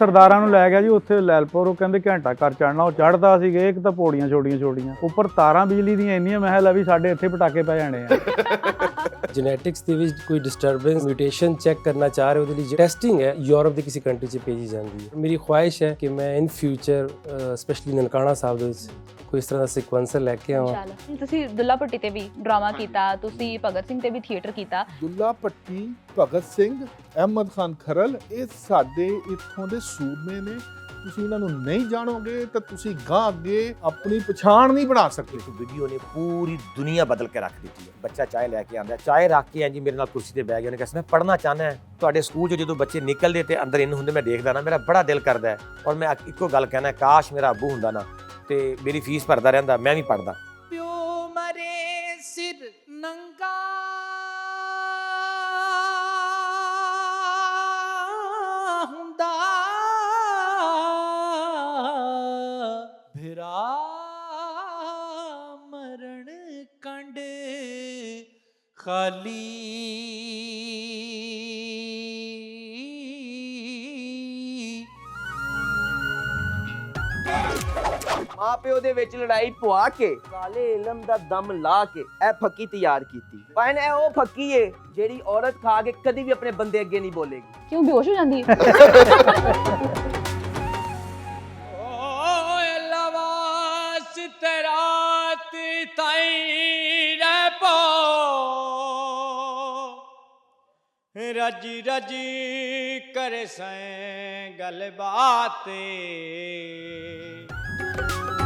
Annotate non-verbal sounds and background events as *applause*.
ਸਰਦਾਰਾਂ ਨੂੰ ਲੈ ਗਿਆ ਜੀ, ਉੱਥੇ ਲੈਲਪੁਰ, ਉਹ ਕਹਿੰਦੇ ਘੰਟਾ ਕਰ ਚੜਨਾ ਉਹ ਚੜਦਾ ਸੀਗੇ ਇੱਕ ਤਾਂ ਪੌੜੀਆਂ ਛੋਟੀਆਂ ਛੋਟੀਆਂ, ਉੱਪਰ ਤਾਰਾਂ ਬਿਜਲੀ ਦੀਆਂ ਇੰਨੀਆਂ ਮਹਿਲ ਆ ਵੀ ਸਾਡੇ ਇੱਥੇ ਪਟਾਕੇ ਪੈ ਜਾਣੇ ਆ। *laughs* ਜੈਨੇਟਿਕਸ ਦੇ ਵਿੱਚ ਕੋਈ ਡਿਸਟਰਬੈਂਸ ਮਿਊਟੇਸ਼ਨ ਚੈੱਕ ਕਰਨਾ ਚਾਹ ਰਹੇ ਉਹਦੇ ਲਈ ਟੈਸਟਿੰਗ ਹੈ, ਯੂਰਪ ਦੇ ਕਿਸੇ ਕੰਟਰੀ 'ਚ ਭੇਜੀ ਜਾਂਦੀ ਹੈ। ਮੇਰੀ ਖੁਆਇਸ਼ ਹੈ ਕਿ ਮੈਂ in future specially Nankana Sahib ਦੇ ਵਿੱਚ ਕੋਈ ਇਸ ਤਰ੍ਹਾਂ ਦਾ ਸੀਕੁਐਂਸਰ ਲੈ ਕੇ ਆਵਾਂ ਇਨਸ਼ਾਅੱਲਾ ਤੁਸੀਂ ਦੁੱਲਾ ਭੱਟੀ ਤੇ ਵੀ ਡਰਾਮਾ ਕੀਤਾ ਤੁਸੀਂ ਭਗਤ ਸਿੰਘ ਤੇ ਵੀ ਥੀਏਟਰ ਕੀਤਾ। ਦੁੱਲਾ ਭੱਟੀ ਭਗਤ ਸਿੰਘ ਅਹਿਮਦ ਖਾਨ ਖਰਲ ਇਹ ਸਾਡੇ ਇੱਥੋਂ ਦੇ ਸੂਰਮੇ ਨੇ। ਤੁਸੀਂ ਇਹਨਾਂ ਨੂੰ ਨਹੀਂ ਜਾਣੋਗੇ ਤਾਂ ਤੁਸੀਂ ਗਾਂ ਅੱਗੇ ਆਪਣੀ ਪਛਾਣ ਨਹੀਂ ਬਣਾ ਸਕਦੇ। ਇੱਕ ਵੀਡੀਓ ਨੇ ਪੂਰੀ ਦੁਨੀਆ ਬਦਲ ਕੇ ਰੱਖ ਦਿੱਤੀ ਹੈ। ਬੱਚਾ ਚਾਹ ਲੈ ਕੇ ਆਂਦਾ ਚਾਹ ਰੱਖ ਕੇ ਜੀ ਮੇਰੇ ਨਾਲ ਕੁਰਸੀ ਤੇ ਬਹਿ ਗਿਆ ਉਹਨੇ ਕਿਹਾ ਮੈਂ ਪੜ੍ਹਨਾ ਚਾਹਨਾ ਹੈ। ਤੁਹਾਡੇ ਸਕੂਲ 'ਚ ਜਦੋਂ ਬੱਚੇ ਨਿਕਲਦੇ ਤੇ ਅੰਦਰ ਇਨ ਹੁੰਦੇ ਮੈਂ ਦੇਖਦਾ ਨਾ ਮੇਰਾ ਬੜਾ ਦਿਲ ਕਰਦਾ ਹੈ। ਔਰ ਮੈਂ ਇੱਕੋ ਗੱਲ ਕਹਿਣਾ ਕਾਸ਼ ਮੇਰਾ ਅੱਬੂ ਹੁੰਦਾ ਨਾ ਤੇ ਮੇਰੀ ਫੀਸ ਭਰਦਾ ਰਹਿੰਦਾ, ਮੈਂ ਵੀ ਪੜ੍ਹਦਾ। ਪਿਓ ਮਰੇ ਸਿਰ ਨੰਗਾ। ਹੁੰਦਾ। ਭਰਾ ਮਰਨ ਕੰਡ ਖਾਲੀ। ਮਾਪਿਓ ਦੇ ਵਿੱਚ ਲੜਾਈ ਪਵਾ ਕੇ ਕਾਲੇ ਇਲਮ ਦਾ ਦਮ ਲਾ ਕੇ ਇਹ ਫੱਕੀ ਤਿਆਰ ਕੀਤੀ। ਪਰ ਇਹ ਉਹ ਫੱਕੀ ਏ ਜਿਹੜੀ ਔਰਤ ਖਾ ਕੇ ਕਦੀ ਵੀ ਆਪਣੇ ਬੰਦੇ ਅੱਗੇ ਨਹੀਂ ਬੋਲੇਗੀ। ਕਿਉਂ ਬੇਹੋਸ਼ ਹੋ ਜਾਂਦੀ ਓਏ ਲਵਾਸ ਤੇਰਾ ਤੀ ਤਾਈ ਰਹਿ ਪੋ। ਰਜ ਰਜ ਕਰ ਸੈਂ ਗੱਲ ਬਾਤੇ Bye.